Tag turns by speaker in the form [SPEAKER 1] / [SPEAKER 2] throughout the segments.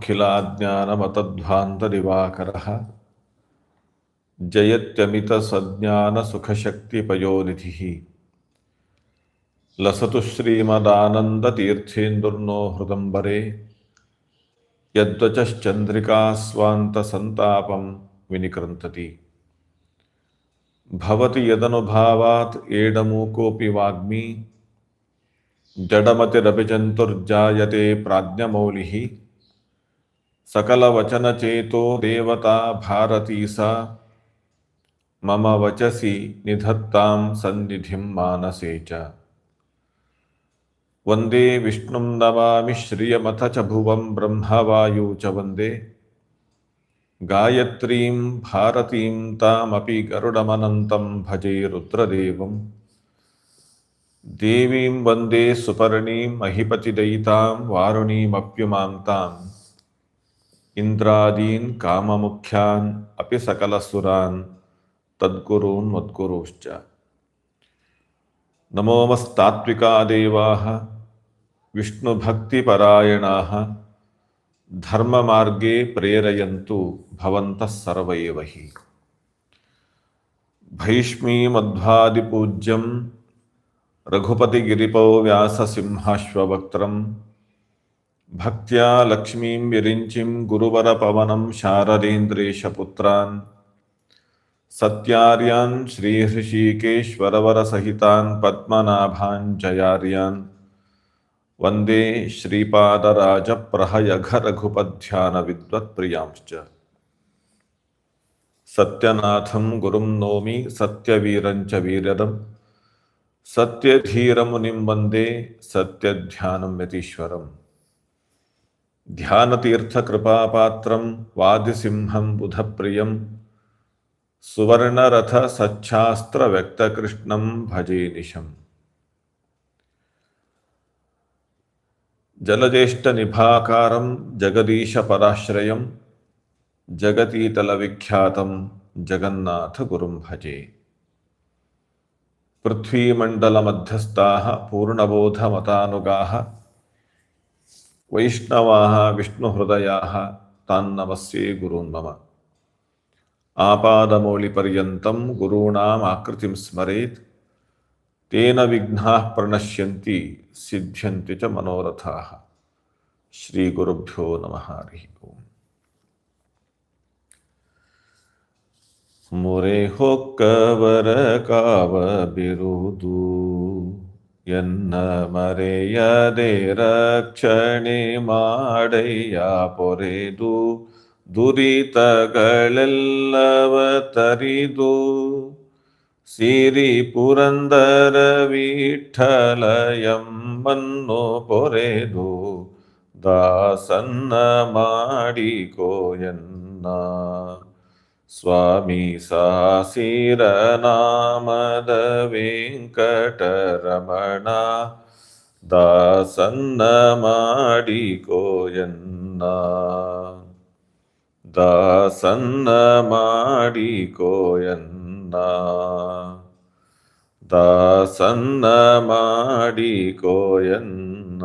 [SPEAKER 1] अखिलाज्ञानमतध्वान्तदिवाकरः जयत्यमितसज्ञानसुखशक्तिपयोनिधिः। लसतु श्रीमदानन्दतीर्थेन्दुर्नो हृदम्बरे यद्वचश्चन्द्रिका स्वान्तसन्तापं विनिकृन्तति भवति यदनुभावात् एडमूकोऽपि वाग्मी। जडमतिरभिजन्तुर्जायते प्राज्ञमौलिः। सकलवचनचेतो देवता भारती सा। मम वचसी निधत्तां सन्निधिं मानसे च। वंदे विष्णुं श्रियमथ च भुवं ब्रह्मवायु च वंदे। गायत्रीं भारतीं तामपि भजे रुद्रदेवम् देवीं वंदे सुपर्णीं महिपतिदयितां वारुणीमप्युमान्ताम् इन्द्रादीन् काममुख्यान्, अपि सकलसुरान्, तद्गुरून् मद्गुरूश्च। नमोमस्तात्विका देवाः विष्णुभक्तिपरायणाः, धर्ममार्गे प्रेरयन्तु भवन्तः सर्व एव हि भैष्मीमध्वादिपूज्यं रघुपतिगिरिपौ व्याससिंहाश्ववक्त्रं भक्त्या लक्ष्मीं विरिञ्चिं गुरुवरपवनं शारदेन्द्रेशपुत्रान्, सत्यार्यान् श्रीहृषीकेश्वरवरसहितान् पद्मनाभान् जयार्यान्। वंदे श्रीपादराजप्रहयघरघुपध्यानविद्वत्प्रियांश्च। सत्यनाथं गुरुं नौमि सत्यवीरञ्च वीरदं। सत्यधीरमुनिं वंदे सत्यध्यानं यतीश्वरम्। ध्यानतीर्थकृपापात्रं वादिसिंहं बुधप्रियं सुवर्णरथसच्छास्त्रव्यक्तकृष्णं भजे निशम्। जलज्येष्ठनिभाकारं जगदीशपराश्रयं जगतीतलविख्यातं जगन्नाथगुरुं भजे। पृथ्वीमण्डलमध्यस्थाः पूर्णबोधमतानुगाः वैष्णवाः विष्णुहृदयाः तान्नमस्ये गुरून् मम। आपादमौलिपर्यन्तं गुरूणाम् आकृतिं स्मरेत्। तेन विघ्नाः प्रणश्यन्ति, सिद्ध्यन्ति च मनोरथाः। श्रीगुरुभ्यो नमः, हरिः ओम्। मुरे हो कवर काव बिरुदू ಎನ್ನ ಮರೆಯದೆ ರಕ್ಷಣೆ ಮಾಡಯ್ಯ ಪೊರೆದು ದುರಿತಗಳೆಲ್ಲವ ತರಿದು ಸಿರಿ ಪುರಂದರ ವಿಠಲ ಎಂಬನ್ನು ಪೊರೆದು ದಾಸನ್ನ ಮಾಡಿಕೋಯನ್ನ ಸ್ವಾಮಿ ಸಾಸಿರ ನಾಮದ ವೆಂಕಟರಮಣ ದಾಸನ್ನ ಮಾಡಿಕೋಯನ್ನ ದಾಸನ್ನ ಮಾಡಿಕೋಯನ್ನ ದಾಸನ್ನ ಮಾಡಿಕೋಯನ್ನ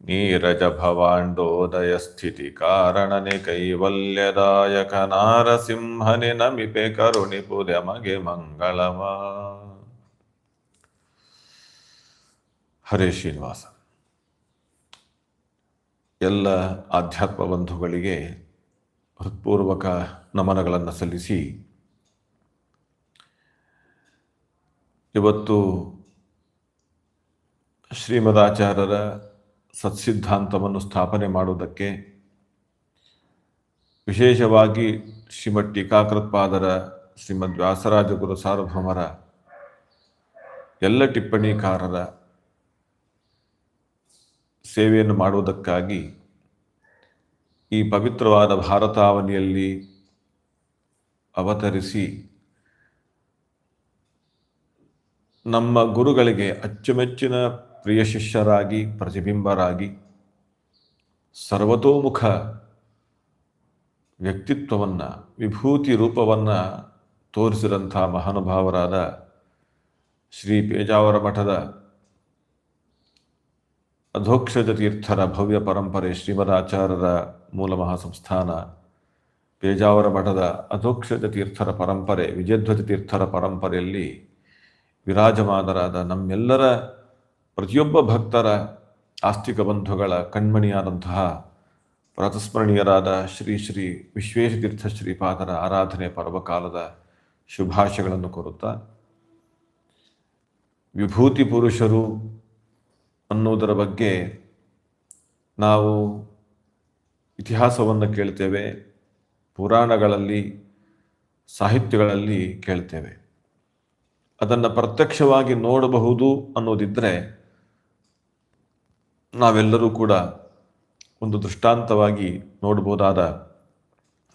[SPEAKER 1] ನೀರಜ ಭವಾಂಡೋದಯ ಸ್ಥಿತಿ ಕಾರಣನೆ ಕೈವಲ್ಯದಾಯಕ ನಾರಸಿಂಹನೆ ನಮಿಪೆ ಕರುಣಿಪುದೆ ಮಗೆ ಮಂಗಳವ ಹರೇ ಶ್ರೀನಿವಾಸ. ಎಲ್ಲ ಆಧ್ಯಾತ್ಮ ಬಂಧುಗಳಿಗೆ ಹೃತ್ಪೂರ್ವಕ ನಮನಗಳನ್ನು ಸಲ್ಲಿಸಿ ಇವತ್ತು ಶ್ರೀಮದಾಚಾರ್ಯರ ಸತ್ಸಿದ್ಧಾಂತವನ್ನು ಸ್ಥಾಪನೆ ಮಾಡುವುದಕ್ಕೆ ವಿಶೇಷವಾಗಿ ಶ್ರೀಮದ್ ಟೀಕಾಕೃತ್ಪಾದರ ಶ್ರೀಮದ್ ವ್ಯಾಸರಾಜ ಗುರು ಸಾರ್ವಭೌಮರ ಎಲ್ಲ ಟಿಪ್ಪಣಿಕಾರರ ಸೇವೆಯನ್ನು ಮಾಡುವುದಕ್ಕಾಗಿ ಈ ಪವಿತ್ರವಾದ ಭಾರತಾವನಿಯಲ್ಲಿ ಅವತರಿಸಿ ನಮ್ಮ ಗುರುಗಳಿಗೆ ಅಚ್ಚುಮೆಚ್ಚಿನ ಪ್ರಿಯ ಶಿಷ್ಯರಾಗಿ ಪ್ರತಿಬಿಂಬರಾಗಿ, ಸರ್ವತೋಮುಖ ವ್ಯಕ್ತಿತ್ವವನ್ನು, ವಿಭೂತಿ ರೂಪವನ್ನು ತೋರಿಸಿದಂಥ ಮಹಾನುಭಾವರಾದ ಶ್ರೀ ಪೇಜಾವರ ಮಠದ ಅಧೋಕ್ಷಜ ತೀರ್ಥರ ಭವ್ಯ ಪರಂಪರೆ ಶ್ರೀಮದಾಚಾರ್ಯರ ಮೂಲ ಮಹಾಸಂಸ್ಥಾನ ಪೇಜಾವರ ಮಠದ ಅಧೋಕ್ಷಜ ತೀರ್ಥರ ಪರಂಪರೆ ವಿಜಯಧ್ವಜ ತೀರ್ಥರ ಪರಂಪರೆಯಲ್ಲಿ ವಿರಾಜಮಾನರಾದ ನಮ್ಮೆಲ್ಲರ ಪ್ರತಿಯೊಬ್ಬ ಭಕ್ತರ ಆಸ್ತಿಕ ಬಂಧುಗಳ ಕಣ್ಮಣಿಯಾದಂತಹ ಪ್ರಾತಸ್ಮರಣೀಯರಾದ ಶ್ರೀ ಶ್ರೀ ವಿಶ್ವೇಶತೀರ್ಥ ಶ್ರೀಪಾದರ ಆರಾಧನೆ ಪರ್ವಕಾಲದ ಶುಭಾಶಯಗಳನ್ನು ಕೋರುತ್ತಾ, ವಿಭೂತಿ ಪುರುಷರು ಅನ್ನುವುದರ ಬಗ್ಗೆ ನಾವು ಇತಿಹಾಸವನ್ನು ಕೇಳ್ತೇವೆ, ಪುರಾಣಗಳಲ್ಲಿ, ಸಾಹಿತ್ಯಗಳಲ್ಲಿ ಕೇಳ್ತೇವೆ. ಅದನ್ನು ಪ್ರತ್ಯಕ್ಷವಾಗಿ ನೋಡಬಹುದು ಅನ್ನೋದಿದ್ದರೆ ನಾವೆಲ್ಲರೂ ಕೂಡ ಒಂದು ದೃಷ್ಟಾಂತವಾಗಿ ನೋಡಬಹುದಾದ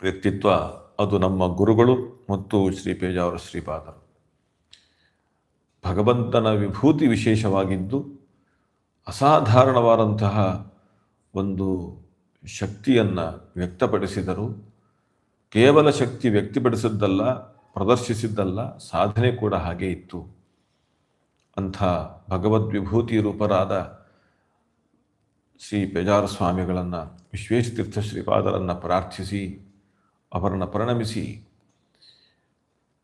[SPEAKER 1] ವ್ಯಕ್ತಿತ್ವ ಅದು ನಮ್ಮ ಗುರುಗಳು ಮತ್ತು ಶ್ರೀ ಪೇಜಾವರ ಶ್ರೀಪಾದರು ಭಗವಂತನ ವಿಭೂತಿ ವಿಶೇಷವಾಗಿದ್ದು ಅಸಾಧಾರಣವಾದಂತಹ ಒಂದು ಶಕ್ತಿಯನ್ನು ವ್ಯಕ್ತಪಡಿಸಿದರು. ಕೇವಲ ಶಕ್ತಿ ವ್ಯಕ್ತಪಡಿಸಿದ್ದಲ್ಲ, ಪ್ರದರ್ಶಿಸಿದ್ದಲ್ಲ, ಸಾಧನೆ ಕೂಡ ಹಾಗೇ ಇತ್ತು. ಅಂಥ ಭಗವದ್ವಿಭೂತಿ ರೂಪರಾದ ಶ್ರೀ ಪೇಜಾರ ಸ್ವಾಮಿಗಳನ್ನು ವಿಶ್ವೇಶತೀರ್ಥ ಶ್ರೀಪಾದರನ್ನು ಪ್ರಾರ್ಥಿಸಿ, ಅವರನ್ನು ಪರಿಣಮಿಸಿ,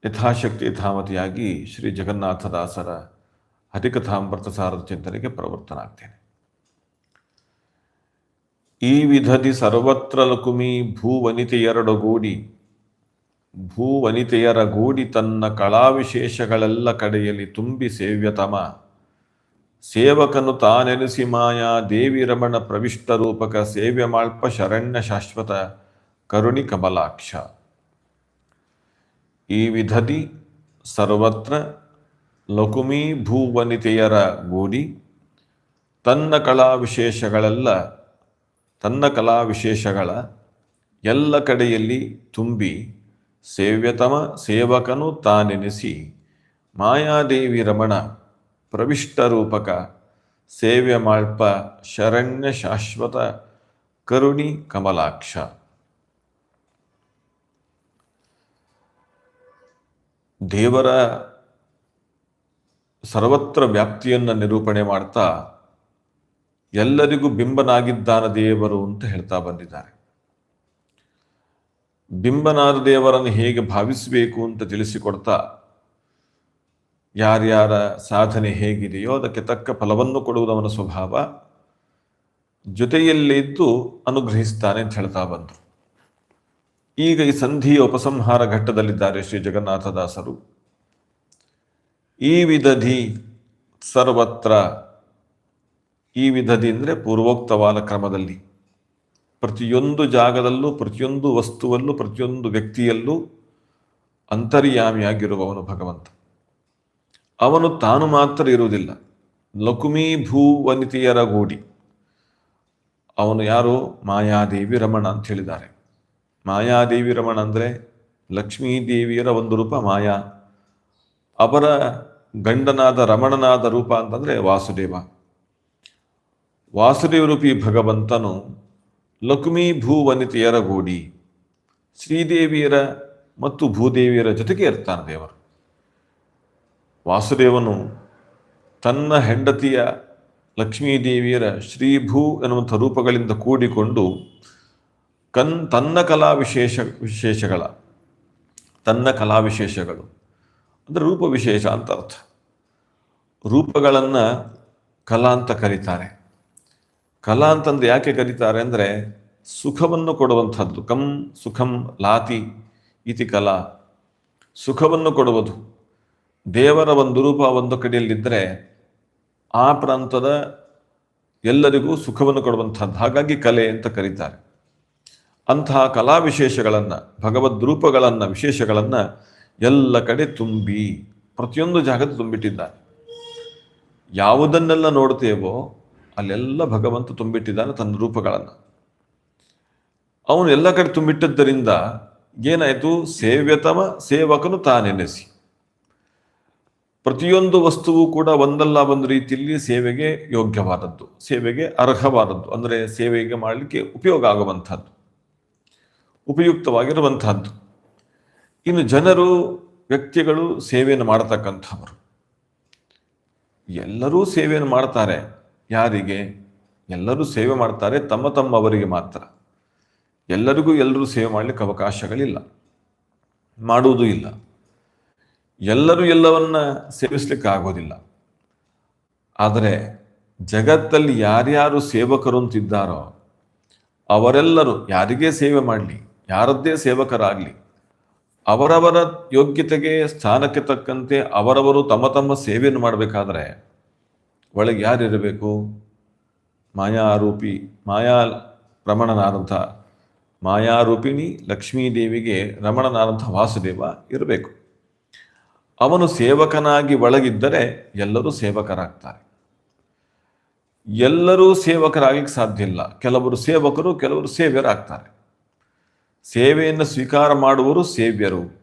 [SPEAKER 1] ಯಥಾಶಕ್ತಿ ಯಥಾಮತಿಯಾಗಿ ಶ್ರೀ ಜಗನ್ನಾಥದಾಸರ ಹರಿಕಥಾಮೃತಸಾರದ ಚಿಂತನೆಗೆ ಪ್ರವರ್ತನಾಗ್ತೇನೆ ಈ ವಿಧದಿ ಸರ್ವತ್ರ ಲಕುಮಿ ಭೂವನಿತೆಯರಡಗೂಡಿ ಭೂವನಿತೆಯರ ಗೂಡಿ ತನ್ನ ಕಲಾವಿಶೇಷಗಳೆಲ್ಲ ಕಡೆಯಲ್ಲಿ ತುಂಬಿ ಸೇವ್ಯತಮ. ಸೇವಕನು ತಾನೆನಿಸಿ ಮಾಯಾ, ದೇವಿ ರಮಣ ಪ್ರವಿಷ್ಟ ರೂಪಕ, ಸೇವ್ಯ ಮಾಳ್ಪ ಶರಣ್ಯ ಶಾಶ್ವತ, ಕರುಣಿ ಕಮಲಾಕ್ಷ. ಈ ವಿಧದಿ ಸರ್ವತ್ರ ಲಕುಮಿ ಭೂವನಿತೆಯರ ಗೂಡಿ, ತನ್ನ ಕಲಾ ವಿಶೇಷಗಳೆಲ್ಲ, ತನ್ನ ಕಲಾ ವಿಶೇಷಗಳ ಎಲ್ಲ ಕಡೆಯಲ್ಲಿ ತುಂಬಿ, ಸೇವ್ಯತಮ ಸೇವಕನು ತಾನೆನಿಸಿ ಮಾಯಾದೇವಿ ರಮಣ ಪ್ರವಿಷ್ಟ ರೂಪಕ ಸೇವ್ಯ ಮಾಳ್ಪ, ಶರಣ್ಯ ಶಾಶ್ವತ, ಕರುಣಿ ಕಮಲಾಕ್ಷ. ದೇವರ ಸರ್ವತ್ರ ವ್ಯಾಪ್ತಿಯನ್ನು ನಿರೂಪಣೆ ಮಾಡ್ತಾ ಎಲ್ಲರಿಗೂ ಬಿಂಬನಾಗಿದ್ದಾನ ದೇವರು ಅಂತ ಹೇಳ್ತಾ ಬಂದಿದ್ದಾರೆ. ಬಿಂಬನಾದ ದೇವರನ್ನು ಹೇಗೆ ಭಾವಿಸಬೇಕು ಅಂತ ತಿಳಿಸಿಕೊಡ್ತಾ ಯಾರ್ಯಾರ ಸಾಧನೆ ಹೇಗಿದೆಯೋ ಅದಕ್ಕೆ ತಕ್ಕ ಫಲವನ್ನು ಕೊಡುವುದವನ ಸ್ವಭಾವ ಜೊತೆಯಲ್ಲಿದ್ದು ಅನುಗ್ರಹಿಸ್ತಾನೆ ಅಂತ ಹೇಳ್ತಾ ಬಂದರು. ಈಗ ಈ ಸಂಧಿಯ ಉಪಸಂಹಾರ ಘಟ್ಟದಲ್ಲಿದ್ದಾರೆ ಶ್ರೀ ಜಗನ್ನಾಥದಾಸರು. ಈ ವಿಧಧಿ ಸರ್ವತ್ರ, ಈ ವಿಧದಿ ಅಂದರೆ ಪೂರ್ವೋಕ್ತವಾದ ಕ್ರಮದಲ್ಲಿ. ಪ್ರತಿಯೊಂದು ಜಾಗದಲ್ಲೂ, ಪ್ರತಿಯೊಂದು ವಸ್ತುವಲ್ಲೂ, ಪ್ರತಿಯೊಂದು ವ್ಯಕ್ತಿಯಲ್ಲೂ ಅಂತರ್ಯಾಮಿಯಾಗಿರುವವನು ಭಗವಂತ. ಅವನು ತಾನು ಮಾತ್ರ ಇರುವುದಿಲ್ಲ. ಲಕುಮಿ ಭೂವನಿತೆಯರ ಗೂಡಿ. ಅವನು ಯಾರು? ಮಾಯಾದೇವಿ ರಮಣ ಅಂತ ಹೇಳಿದ್ದಾರೆ. ಮಾಯಾದೇವಿ ರಮಣ ಅಂದರೆ ಲಕ್ಷ್ಮೀ ದೇವಿಯರ ಒಂದು ರೂಪ ಮಾಯಾ. ಅವರ ಗಂಡನಾದ ರಮಣನಾದ ರೂಪ ಅಂತಂದರೆ ವಾಸುದೇವ. ವಾಸುದೇವ ರೂಪಿ ಭಗವಂತನು ಲಕ್ಷ್ಮೀ ಭೂವನಿತೆಯರ ಗೂಡಿ. ಶ್ರೀದೇವಿಯರ ಮತ್ತು ಭೂದೇವಿಯರ ಜೊತೆಗೆ ಇರ್ತಾನೆ ದೇವರು. ವಾಸುದೇವನು ತನ್ನ ಹೆಂಡತಿಯ ಲಕ್ಷ್ಮೀದೇವಿಯರ ಶ್ರೀಭೂ ಎನ್ನುವಂಥ ರೂಪಗಳಿಂದ ಕೂಡಿಕೊಂಡು ಕನ್, ತನ್ನ ಕಲಾ ವಿಶೇಷ ವಿಶೇಷಗಳ, ತನ್ನ ಕಲಾ ವಿಶೇಷಗಳು ಅಂದರೆ ರೂಪ ವಿಶೇಷ ಅಂತ ಅರ್ಥ. ರೂಪಗಳನ್ನು ಕಲಾ ಅಂತ ಕರೀತಾರೆ. ಕಲಾ ಅಂತಂದು ಯಾಕೆ ಕರೀತಾರೆ ಅಂದರೆ ಸುಖವನ್ನು ಕೊಡುವಂಥದ್ದು. ಕಂ ಸುಖಂ ಲಾತಿ ಇತಿ ಕಲಾ. ಸುಖವನ್ನು ಕೊಡುವುದು. ದೇವರ ಒಂದು ರೂಪ ಒಂದು ಕಡೆಯಲ್ಲಿದ್ದರೆ ಆ ಪ್ರಾಂತದ ಎಲ್ಲರಿಗೂ ಸುಖವನ್ನು ಕೊಡುವಂಥದ್ದು. ಹಾಗಾಗಿ ಕಲೆ ಅಂತ ಕರೀತಾರೆ. ಅಂತಹ ಕಲಾ ವಿಶೇಷಗಳನ್ನು ಭಗವದ್ ರೂಪಗಳನ್ನು, ವಿಶೇಷಗಳನ್ನು ಎಲ್ಲ ಕಡೆ ತುಂಬಿ, ಪ್ರತಿಯೊಂದು ಜಾಗದ ತುಂಬಿಟ್ಟಿದ್ದಾನೆ ಯಾವುದನ್ನೆಲ್ಲ ನೋಡ್ತೇವೋ ಅಲ್ಲೆಲ್ಲ ಭಗವಂತ ತುಂಬಿಟ್ಟಿದ್ದಾನೆ ತನ್ನ ರೂಪಗಳನ್ನು. ಅವನು ಎಲ್ಲ ಕಡೆ ತುಂಬಿಟ್ಟದ್ದರಿಂದ ಏನಾಯಿತು? ಸೇವ್ಯತಮ ಸೇವಕನು ತಾನೆನೆಸಿ. ಪ್ರತಿಯೊಂದು ವಸ್ತುವು ಕೂಡ ಒಂದಲ್ಲ ಒಂದು ರೀತಿಯಲ್ಲಿ ಸೇವೆಗೆ ಯೋಗ್ಯವಾದದ್ದು, ಸೇವೆಗೆ ಅರ್ಹವಾದದ್ದು, ಅಂದರೆ ಸೇವೆಗೆ ಮಾಡಲಿಕ್ಕೆ ಉಪಯೋಗ ಆಗುವಂಥದ್ದು ಉಪಯುಕ್ತವಾಗಿರುವಂತಹದ್ದು ಇನ್ನು ಜನರು, ವ್ಯಕ್ತಿಗಳು ಸೇವೆಯನ್ನು ಮಾಡತಕ್ಕಂಥವರು. ಎಲ್ಲರೂ ಸೇವೆಯನ್ನು ಮಾಡ್ತಾರೆ. ಯಾರಿಗೆ? ಎಲ್ಲರೂ ಸೇವೆ ಮಾಡ್ತಾರೆ, ತಮ್ಮ ತಮ್ಮವರಿಗೆ ಮಾತ್ರ. ಎಲ್ಲರಿಗೂ ಎಲ್ಲರೂ ಸೇವೆ ಮಾಡಲಿಕ್ಕೆ ಅವಕಾಶಗಳಿಲ್ಲ. ಮಾಡುವುದೂ ಇಲ್ಲ. ಎಲ್ಲರೂ ಎಲ್ಲವನ್ನ ಸೇವಿಸ್ಲಿಕ್ಕೆ ಆಗೋದಿಲ್ಲ ಆದರೆ ಜಗತ್ತಲ್ಲಿ ಯಾರ್ಯಾರು ಸೇವಕರು ಅಂತಿದ್ದಾರೋ, ಅವರೆಲ್ಲರೂ ಯಾರಿಗೇ ಸೇವೆ ಮಾಡಲಿ, ಯಾರದ್ದೇ ಸೇವಕರಾಗಲಿ, ಅವರವರ ಯೋಗ್ಯತೆಗೆ ಸ್ಥಾನಕ್ಕೆ ತಕ್ಕಂತೆ ಅವರವರು ತಮ್ಮ ತಮ್ಮ ಸೇವೆಯನ್ನು ಮಾಡಬೇಕಾದ್ರೆ ಒಳಗೆ ಯಾರಿರಬೇಕು? ಮಾಯಾರೂಪಿ, ಮಾಯಾ ರಮಣನಾದಂಥ, ಮಾಯಾರೂಪಿಣಿ ಲಕ್ಷ್ಮೀದೇವಿಗೆ ರಮಣನಾದಂಥ ವಾಸುದೇವ ಇರಬೇಕು. ಅವನು ಸೇವಕನಾಗಿ ಒಳಗಿದ್ದರೆ ಎಲ್ಲರೂ ಸೇವಕರಾಗ್ತಾರೆ. ಎಲ್ಲರೂ ಸೇವಕರಾಗಲಿಕ್ಕೆ ಸಾಧ್ಯ ಇಲ್ಲ. ಕೆಲವರು ಸೇವಕರು, ಕೆಲವರು ಸೇವ್ಯರಾಗ್ತಾರೆ. ಸೇವೆಯನ್ನು ಸ್ವೀಕಾರ ಮಾಡುವವರು ಸೇವ್ಯರು,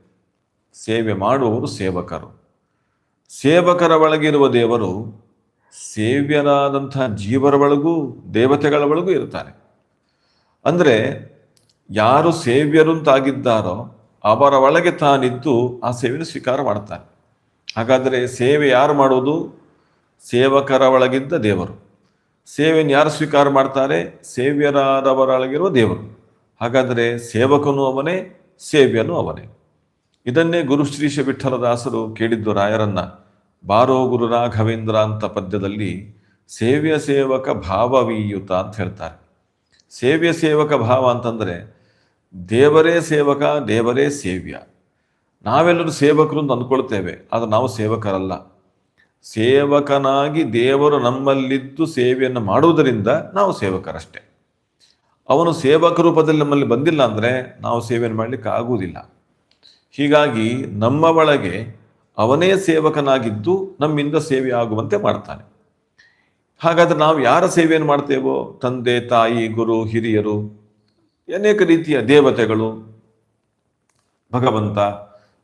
[SPEAKER 1] ಸೇವೆ ಮಾಡುವವರು ಸೇವಕರು. ಸೇವಕರ ಒಳಗಿರುವ ದೇವರು ಸೇವ್ಯರಾದಂಥ ಜೀವರ ಒಳಗೂ ದೇವತೆಗಳ ಒಳಗೂ ಇರ್ತಾರೆ. ಅಂದರೆ ಯಾರು ಸೇವ್ಯರು ಅಂತಾಗಿದ್ದಾರೋ ಅವರ ಒಳಗೆ ತಾನಿದ್ದು ಆ ಸೇವೆಯನ್ನು ಸ್ವೀಕಾರ ಮಾಡ್ತಾನೆ ಹಾಗಾದರೆ ಸೇವೆ ಯಾರು ಮಾಡೋದು ಸೇವಕರ ಒಳಗಿದ್ದ ದೇವರು. ಸೇವೆಯನ್ನು ಯಾರು ಸ್ವೀಕಾರ ಮಾಡ್ತಾರೆ ಸೇವ್ಯರಾದವರೊಳಗಿರುವ ದೇವರು. ಹಾಗಾದರೆ ಸೇವಕನು ಅವನೇ, ಸೇವ್ಯನು ಅವನೇ. ಇದನ್ನೇ ಗುರು ಶ್ರೀ ವಿಠಲದಾಸರು ಕೇಳಿದ್ದು ರಾಯರನ್ನ. ಬಾರೋ ಗುರು ರಾಘವೇಂದ್ರ ಅಂತ ಪದ್ಯದಲ್ಲಿ ಸೇವ್ಯ ಸೇವಕ ಭಾವವೀಯುತ ಅಂತ ಹೇಳ್ತಾರೆ. ಸೇವ್ಯ ಸೇವಕ ಭಾವ ಅಂತಂದರೆ ದೇವರೇ ಸೇವಕ, ದೇವರೇ ಸೇವ್ಯ. ನಾವೆಲ್ಲರೂ ಸೇವಕರು ಅಂತ ಅಂದ್ಕೊಳ್ತೇವೆ, ಆದರೆ ನಾವು ಸೇವಕರಲ್ಲ. ಸೇವಕನಾಗಿ ದೇವರು ನಮ್ಮಲ್ಲಿದ್ದು ಸೇವೆಯನ್ನು ಮಾಡುವುದರಿಂದ ನಾವು ಸೇವಕರಷ್ಟೇ. ಅವನು ಸೇವಕ ರೂಪದಲ್ಲಿ ನಮ್ಮಲ್ಲಿ ಬಂದಿಲ್ಲ ಅಂದರೆ ನಾವು ಸೇವೆಯನ್ನು ಮಾಡಲಿಕ್ಕೆ ಆಗುವುದಿಲ್ಲ. ಹೀಗಾಗಿ ನಮ್ಮ ಒಳಗೆ ಅವನೇ ಸೇವಕನಾಗಿದ್ದು ನಮ್ಮಿಂದ ಸೇವೆ ಆಗುವಂತೆ ಮಾಡ್ತಾನೆ. ಹಾಗಾದರೆ ನಾವು ಯಾರ ಸೇವೆಯನ್ನು ಮಾಡ್ತೇವೋ? ತಂದೆ, ತಾಯಿ, ಗುರು, ಹಿರಿಯರು. ಅನೇಕ ರೀತಿಯ ದೇವತೆಗಳು, ಭಗವಂತ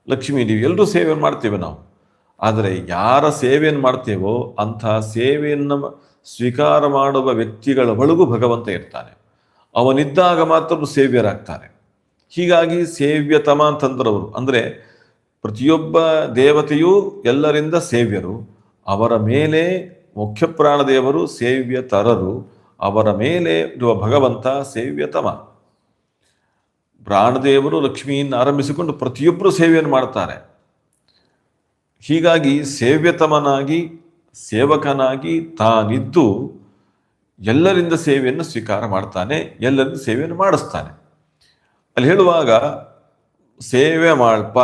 [SPEAKER 1] ಲಕ್ಷ್ಮೀದೇವಿ ಎಲ್ಲರೂ ಸೇವೆ ಮಾಡ್ತೇವೆ ನಾವು. ಆದರೆ ಯಾರ ಸೇವೆಯನ್ನು ಮಾಡ್ತೇವೋ ಅಂಥ ಸೇವೆಯನ್ನು ಸ್ವೀಕಾರ ಮಾಡುವ ವ್ಯಕ್ತಿಗಳ ಒಳಗೂ ಭಗವಂತ ಇರ್ತಾನೆ. ಅವನಿದ್ದಾಗ ಮಾತ್ರ ಸೇವ್ಯರಾಗ್ತಾರೆ. ಹೀಗಾಗಿ ಸೇವ್ಯತಮ ಅಂತಂದ್ರವರು, ಅಂದರೆ ಪ್ರತಿಯೊಬ್ಬ ದೇವತೆಯೂ ಎಲ್ಲರಿಂದ ಸೇವ್ಯರು, ಅವರ ಮೇಲೆ ಮುಖ್ಯ ಪ್ರಾಣದೇವರು ಸೇವ್ಯತರರು, ಅವರ ಮೇಲೆ ಇರುವ ಭಗವಂತ ಸೇವ್ಯತಮ. ಪ್ರಾಣದೇವರು ಲಕ್ಷ್ಮಿಯನ್ನು ಆರಂಭಿಸಿಕೊಂಡು ಪ್ರತಿಯೊಬ್ಬರು ಸೇವೆಯನ್ನು ಮಾಡ್ತಾರೆ. ಹೀಗಾಗಿ ಸೇವ್ಯತಮನಾಗಿ, ಸೇವಕನಾಗಿ ತಾನಿದ್ದು ಎಲ್ಲರಿಂದ ಸೇವೆಯನ್ನು ಸ್ವೀಕಾರ ಮಾಡ್ತಾನೆ, ಎಲ್ಲರಿಂದ ಸೇವೆಯನ್ನು ಮಾಡಿಸ್ತಾನೆ. ಅಲ್ಲಿ ಹೇಳುವಾಗ ಸೇವೆ ಮಾಡ್ಪ,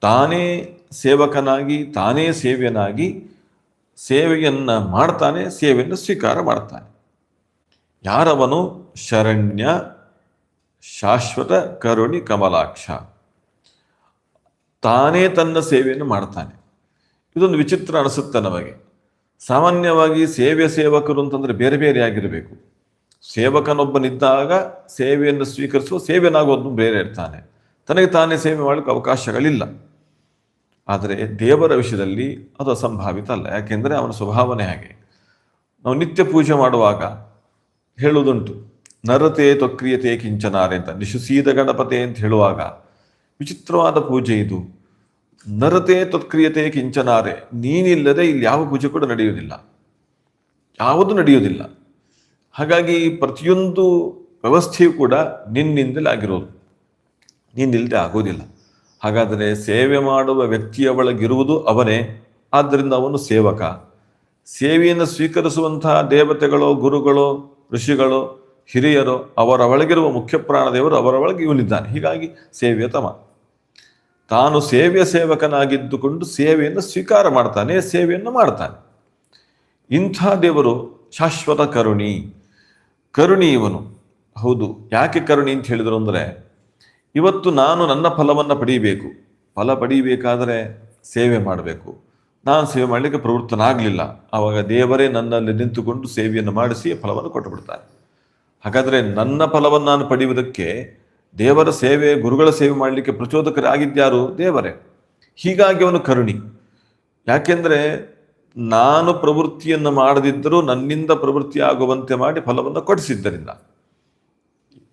[SPEAKER 1] ತಾನೇ ಸೇವಕನಾಗಿ, ತಾನೇ ಸೇವೆಯನಾಗಿ ಸೇವೆಯನ್ನು ಮಾಡ್ತಾನೆ, ಸೇವೆಯನ್ನು ಸ್ವೀಕಾರ ಮಾಡ್ತಾನೆ. ಯಾರವನು ಶರಣ್ಯ ಶಾಶ್ವತ ಕರುಣಿ ಕಮಲಾಕ್ಷ. ತಾನೇ ತನ್ನ ಸೇವೆಯನ್ನು ಮಾಡ್ತಾನೆ. ಇದೊಂದು ವಿಚಿತ್ರ ಅನಿಸುತ್ತೆ ನಮಗೆ. ಸಾಮಾನ್ಯವಾಗಿ ಸೇವೆ ಸೇವಕರು ಅಂತಂದ್ರೆ ಬೇರೆ ಬೇರೆ ಆಗಿರಬೇಕು. ಸೇವಕನೊಬ್ಬನಿದ್ದಾಗ ಸೇವೆಯನ್ನು ಸ್ವೀಕರಿಸುವ ಸೇವೆನಾಗೋದು ಬೇರೆ ಇರ್ತಾನೆ. ತನಗೆ ತಾನೇ ಸೇವೆ ಮಾಡಲಿಕ್ಕೆ ಅವಕಾಶಗಳಿಲ್ಲ. ಆದರೆ ದೇವರ ವಿಷಯದಲ್ಲಿ ಅದು ಅಸಂಭಾವಿತ ಅಲ್ಲ. ಯಾಕೆಂದರೆ ಅವನ ಸ್ವಭಾವನೆ ಹಾಗೆ. ನಾವು ನಿತ್ಯ ಪೂಜೆ ಮಾಡುವಾಗ ಹೇಳುವುದುಂಟು. ನರತೆ ತ್ವಕ್ರಿಯತೆ ಕಿಂಚನಾರೆ ಅಂತ ನಿಶುಸೀದ ಗಣಪತೆ ಅಂತ ಹೇಳುವಾಗ ವಿಚಿತ್ರವಾದ ಪೂಜೆ ಇದು. ನರತೆ ತ್ವತ್ಕ್ರಿಯತೆ ಕಿಂಚನಾರೆ ನೀನಿಲ್ಲದೆ ಇಲ್ಲಿ ಯಾವ ಪೂಜೆ ಕೂಡ ನಡೆಯುವುದಿಲ್ಲ. ಯಾವುದು ನಡೆಯುವುದಿಲ್ಲ. ಹಾಗಾಗಿ ಪ್ರತಿಯೊಂದು ವ್ಯವಸ್ಥೆಯೂ ಕೂಡ ನಿನ್ನಿಂದಲೇ ಆಗಿರೋದು. ನೀನಿಲ್ಲದೆ ಆಗೋದಿಲ್ಲ. ಹಾಗಾದರೆ ಸೇವೆ ಮಾಡುವ ವ್ಯಕ್ತಿಯ ಒಳಗಿರುವುದು ಅವನೇ, ಆದ್ದರಿಂದ ಅವನು ಸೇವಕ. ಸೇವೆಯನ್ನು ಸ್ವೀಕರಿಸುವಂತಹ ದೇವತೆಗಳು, ಗುರುಗಳು, ಋಷಿಗಳು ಹಿರಿಯರು ಅವರ ಒಳಗಿರುವ ಮುಖ್ಯ ಪ್ರಾಣದೇವರು ಅವರ ಒಳಗೆ ಇವನಿದ್ದಾನೆ. ಹೀಗಾಗಿ ಸೇವ್ಯತಮ ತಾನು ಸೇವೆಯ ಸೇವಕನಾಗಿದ್ದುಕೊಂಡು ಸೇವೆಯನ್ನು ಸ್ವೀಕಾರ ಮಾಡ್ತಾನೆ, ಸೇವೆಯನ್ನು ಮಾಡ್ತಾನೆ. ಇಂಥ ದೇವರು ಶಾಶ್ವತ ಕರುಣಿ. ಕರುಣಿ ಇವನು. ಹೌದು, ಯಾಕೆ ಕರುಣಿ ಅಂತ ಹೇಳಿದರು ಅಂದರೆ, ಇವತ್ತು ನಾನು ನನ್ನ ಫಲವನ್ನು ಪಡೀಬೇಕು. ಫಲ ಪಡೀಬೇಕಾದರೆ ಸೇವೆ ಮಾಡಬೇಕು. ನಾನು ಸೇವೆ ಮಾಡಲಿಕ್ಕೆ ಪ್ರವೃತ್ತನಾಗಲಿಲ್ಲ. ಆವಾಗ ದೇವರೇ ನನ್ನಲ್ಲಿ ನಿಂತುಕೊಂಡು ಸೇವೆಯನ್ನು ಮಾಡಿಸಿ ಫಲವನ್ನು ಕೊಟ್ಟು ಬಿಡ್ತಾನೆ ಹಾಗಾದರೆ ನನ್ನ ಫಲವನ್ನು ನಾನು ಪಡೆಯುವುದಕ್ಕೆ ದೇವರ ಸೇವೆ, ಗುರುಗಳ ಸೇವೆ ಮಾಡಲಿಕ್ಕೆ ಪ್ರಚೋದಕರಾಗಿದ್ಯಾರು ದೇವರೇ? ಹೀಗಾಗಿ ಅವನು ಕರುಣಿ. ಯಾಕೆಂದರೆ ನಾನು ಪ್ರವೃತ್ತಿಯನ್ನು ಮಾಡದಿದ್ದರೂ ನನ್ನಿಂದ ಪ್ರವೃತ್ತಿ ಆಗುವಂತೆ ಮಾಡಿ ಫಲವನ್ನು ಕೊಡಿಸಿದ್ದರಿಂದ.